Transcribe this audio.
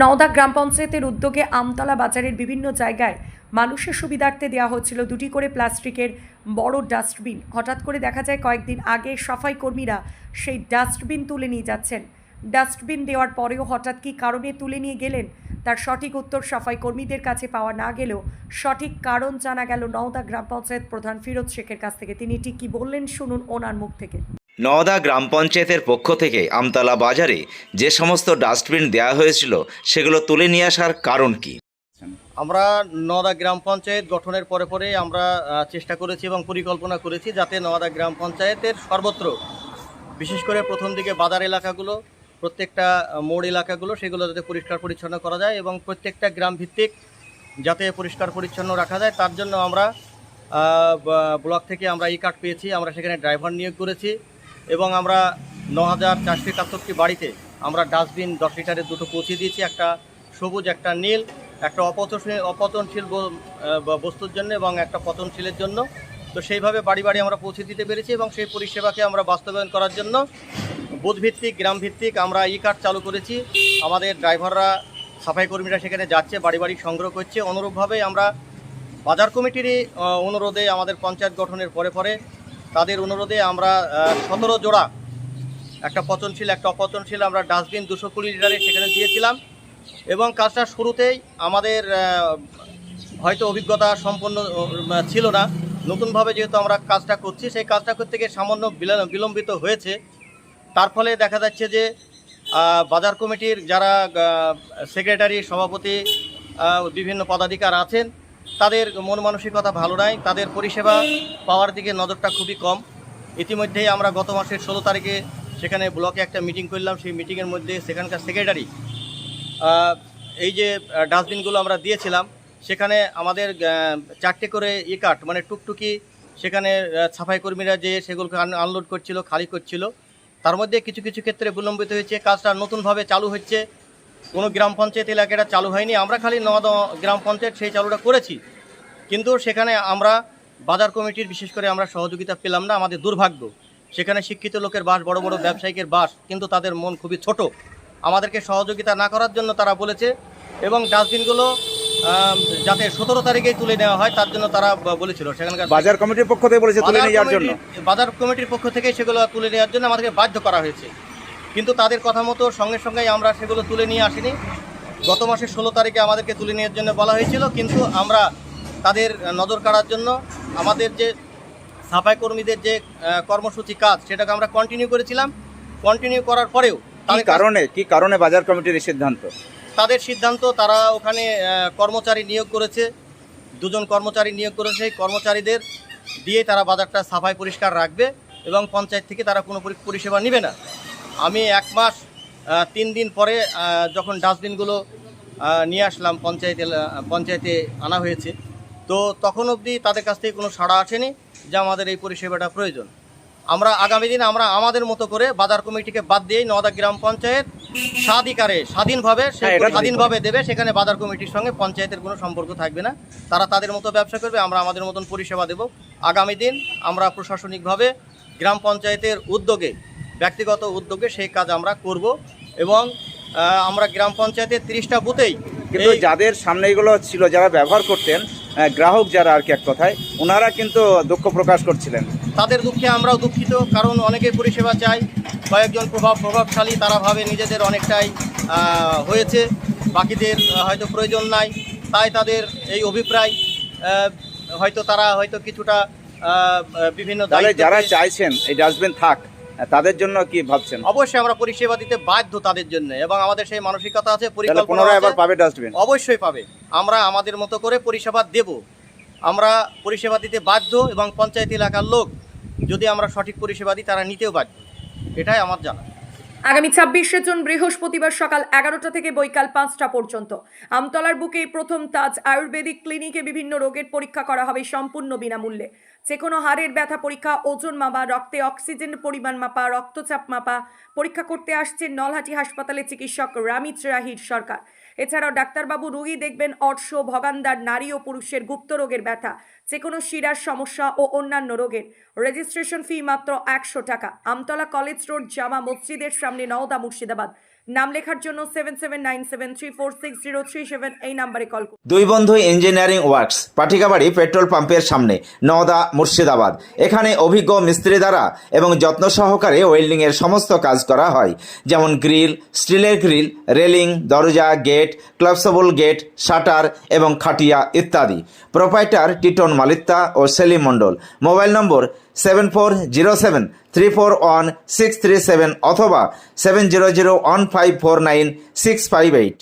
নওদা গ্রাম পঞ্চায়েতের উদ্যোগে আমতলা বাজারের বিভিন্ন জায়গায় মানুষের সুবিধার্থে দেওয়া হচ্ছিল দুটি করে প্লাস্টিকের বড় ডাস্টবিন। হঠাৎ করে দেখা যায় কয়েকদিন আগে সাফাই কর্মীরা সেই ডাস্টবিন তুলে নিয়ে যাচ্ছেন। ডাস্টবিন দেওয়ার পরেও হঠাৎ কী কারণে তুলে নিয়ে গেলেন? তার সঠিক উত্তর সাফাই কর্মীদের কাছে পাওয়া না গেলেও সঠিক কারণ জানা গেল নওদা গ্রাম পঞ্চায়েত প্রধান ফিরোজ শেখের কাছ থেকে। তিনি ঠিক কী বললেন, শুনুন ওনার মুখ থেকে। নওদা গ্রাম পঞ্চায়েতের পক্ষ থেকে আমতলা বাজারে যে সমস্ত ডাস্টবিন দেওয়া হয়েছিল, সেগুলো তুলে নিয়ে আসার কারণ কি? আমরা নওদা গ্রাম পঞ্চায়েত গঠনের পরে পরে আমরা চেষ্টা করেছি এবং পরিকল্পনা করেছি যাতে নওদা গ্রাম পঞ্চায়েতের সর্বত্র, বিশেষ করে প্রথম দিকে বাজার এলাকাগুলো, প্রত্যেকটা মোড় এলাকাগুলো, সেগুলো যাতে পরিষ্কার পরিচ্ছন্ন করা যায় এবং প্রত্যেকটা গ্রাম ভিত্তিক যাতে পরিষ্কার পরিচ্ছন্ন রাখা যায়, তার জন্য আমরা ব্লক থেকে আমরা ই কার্ড পেয়েছি, আমরা সেখানে ড্রাইভার নিয়োগ করেছি। এবং আমরা ন হাজার চারশো একাত্তরটি বাড়িতে আমরা ডাস্টবিন দশ লিটারের দুটো পৌঁছে দিয়েছি একটা সবুজ একটা নীল একটা আহ, বা বস্তুর জন্য এবং একটা পতনশীলের জন্য। তো সেইভাবে বাড়ি বাড়ি আমরা পৌঁছে দিতে পেরেছি এবং সেই পরিষেবাকে আমরা বাস্তবায়ন করার জন্য বুথভিত্তিক গ্রামভিত্তিক আমরা ই কার্ড চালু করেছি। আমাদের ড্রাইভাররা সাফাই কর্মীরা সেখানে যাচ্ছে বাড়ি বাড়ি সংগ্রহ করছে। অনুরূপভাবে আমরা বাজার কমিটিরই অনুরোধে আমাদের পঞ্চায়েত গঠনের পরে পরে তাদের অনুরোধে আমরা সতেরো জোড়া, একটা পচনশীল, একটা অপচনশীল আমরা ডাস্টবিন দুশো কুড়ি লিটারে সেখানে দিয়েছিলাম। এবং কাজটা শুরুতেই আমাদের হয়তো অভিজ্ঞতা সম্পন্ন ছিল না। নতুনভাবে যেহেতু আমরা কাজটা করছি, সেই কাজটা করতে গিয়ে সামান্য বিলম্ব- বিলম্বিত হয়েছে। তার ফলে দেখা যাচ্ছে যে বাজার কমিটির যারা সেক্রেটারি, সভাপতি বিভিন্ন পদাধিকার আছেন তাদের মন মানসিকতা ভালো নাই, তাদের পরিষেবা পাওয়ার দিকে নজরটা খুবই কম। ইতিমধ্যেই আমরা গত মাসের ষোলো তারিখে সেখানে ব্লকে একটা মিটিং করলাম, সেই মিটিংয়ের মধ্যে সেখানকার সেক্রেটারি এই যে ডাস্টবিনগুলো আমরা দিয়েছিলাম, সেখানে আমাদের চারটে করে ই কাট মানে টুকটুকি সেখানে সাফাই কর্মীরা যে সেগুলোকে আনলোড করছিল, খালি করছিল, তার মধ্যে কিছু কিছু ক্ষেত্রে বিলম্বিত হয়েছে, কাজটা নতুনভাবে চালু হচ্ছে কোনো গ্রাম পঞ্চায়েত এলাকাটা চালু হয়নি। আমরা খালি নওয়াদা গ্রাম পঞ্চায়েত সেই চালুটা করেছি। কিন্তু সেখানে আমরা বাজার কমিটির বিশেষ করে আমরা সহযোগিতা পেলাম না আমাদের দুর্ভাগ্য। সেখানে শিক্ষিত লোকের বাস বড় বড় ব্যবসায়িকের বাস কিন্তু তাদের মন খুবই ছোট। আমাদেরকে সহযোগিতা না করার জন্য তারা বলেছে এবং ডাস্টবিনগুলো যাতে সতেরো তারিখেই তুলে নেওয়া হয় তার জন্য তারা বলেছিল। সেখানকার বাজার কমিটির পক্ষ থেকে বলেছে তুলে যাওয়ার জন্য। বাজার কমিটির পক্ষ থেকে সেগুলো তুলে নেওয়ার জন্য আমাদেরকে বাধ্য করা হয়েছে। কিন্তু তাদের কথা মতো সঙ্গে সঙ্গেই আমরা সেগুলো তুলে নিয়ে আসিনি। গত মাসের ষোলো তারিখে আমাদেরকে তুলে নেওয়ার জন্য বলা হয়েছিল কিন্তু আমরা তাদের নজর কাড়ার জন্য আমাদের যে সাফাই কর্মীদের যে কর্মসূচি কাজ সেটাকে আমরা কন্টিনিউ করেছিলাম। কন্টিনিউ করার পরেও কাছ- কারণে? কি কারণে বাজার কমিটির এই সিদ্ধান্ত? তাদের সিদ্ধান্ত তারা ওখানে কর্মচারী নিয়োগ করেছে। দুজন কর্মচারী নিয়োগ করেছে কর্মচারীদের দিয়ে তারা বাজারটা সাফাই পরিষ্কার রাখবে এবং পঞ্চায়েত থেকে তারা কোনো পরিষেবা নেবে না। আমি এক মাস তিন দিন পরে যখন ডাস্টবিনগুলো নিয়ে আসলাম পঞ্চায়েত পঞ্চায়েতে আনা হয়েছে তো তখন অবধি তাদের কাছ থেকে কোনো সাড়া আসেনি যে আমাদের এই পরিষেবাটা প্রয়োজন। আমরা আগামী দিন আমরা আমাদের মতো করে বাজার কমিটিকে বাদ দিয়েই নওদা গ্রাম পঞ্চায়েত স্বাধিকারে স্বাধীনভাবে হ্যাঁ, স্বাধীনভাবে দেবে সেখানে বাজার কমিটির সঙ্গে পঞ্চায়েতের কোনো সম্পর্ক থাকবে না। তারা তাদের মতো ব্যবসা করবে আমরা আমাদের মতন পরিষেবা দেব। আগামী দিন আমরা প্রশাসনিকভাবে গ্রাম পঞ্চায়েতের উদ্যোগে ব্যক্তিগত উদ্যোগে সেই কাজ আমরা করব এবং আমরা গ্রাম পঞ্চায়েতের তিরিশটা বুথেই কিন্তু যাদের সামনে এগুলো ছিল যারা ব্যবহার করতেন গ্রাহক যারা আর কি এক কথায় ওনারা কিন্তু দুঃখ প্রকাশ করছিলেন। তাদের দুঃখে আমরাও দুঃখিত কারণ অনেকে পরিষেবা চাই কয়েকজন প্রভাব প্রভাবশালী তারা ভাবে নিজেদের অনেকটাই হয়েছে বাকিদের হয়তো প্রয়োজন নাই তাই তাদের এই অভিপ্রায় হয়তো তারা হয়তো কিছুটা বিভিন্ন যারা চাইছেন এই ডাস্টবিন থাক তাদের জন্য কি ভাবছেন? অবশ্যই আমরা পরিষেবা দিতে বাধ্য তাদের জন্য এবং আমাদের সেই মানসিকতা আছে পুনরায় আবার পাবে ডাস্টবিন অবশ্যই পাবে। আমরা আমাদের মতো করে পরিষেবা দেব। আমরা পরিষেবা দিতে বাধ্য এবং পঞ্চায়েত এলাকার লোক যদি আমরা সঠিক পরিষেবা দিই তারা নিতেও বাধ্য। এটাই আমার জানা। আগামী ছাব্বিশে জুন বৃহস্পতিবার সকাল এগারোটা থেকে বৈকাল পাঁচটা পর্যন্ত। আমতলার বুকে প্রথম তাজ আয়ুর্বেদিক ক্লিনিকে বিভিন্ন রোগের পরীক্ষা করা হবে সম্পূর্ণ বিনামূল্যে। যে কোনো হাড়ের ব্যথা পরীক্ষা, ওজন মাপা, রক্তে অক্সিজেন পরিমাণ মাপা, রক্তচাপ মাপা, পরীক্ষা করতে আসছে নলহাটি হাসপাতালে চিকিৎসক রামিত রাহির সরকার। এছাড়াও ডাক্তারবাবু রোগী দেখবেন অর্শ ভগান্দার নারী ও পুরুষের গুপ্ত রোগের ব্যথা যে কোনো শিরার সমস্যা ও অন্যান্য রোগের। রেজিস্ট্রেশন ফি মাত্র একশো টাকা। আমতলা কলেজ রোড, জামা মসজিদের সামনে নওদা মুর্শিদাবাদ। নাম লেখার জন্য seven seven nine seven three four six zero three seven এই নাম্বারে কল দুই বন্ধু ইঞ্জিনিয়ারিং ওয়ার্কস পাঠিকাবাড়ি পেট্রোল পাম্পের সামনে, নওদা, মুর্শিদাবাদ। এখানে অভিজ্ঞ মিস্ত্রি দ্বারা এবং যত্ন সহকারে ওয়েল্ডিংয়ের সমস্ত কাজ করা হয়। যেমন গ্রিল, স্টিলের গ্রিল রেলিং দরজা গেট ক্লাবসবল গেট শাটার এবং খাটিয়া ইত্যাদি। প্রোপাইটার টিটন মালিত্তা ও Selim Mondal. Mobile number seven four zero seven three four one six three seven অথবা seven zero zero one five four nine six five eight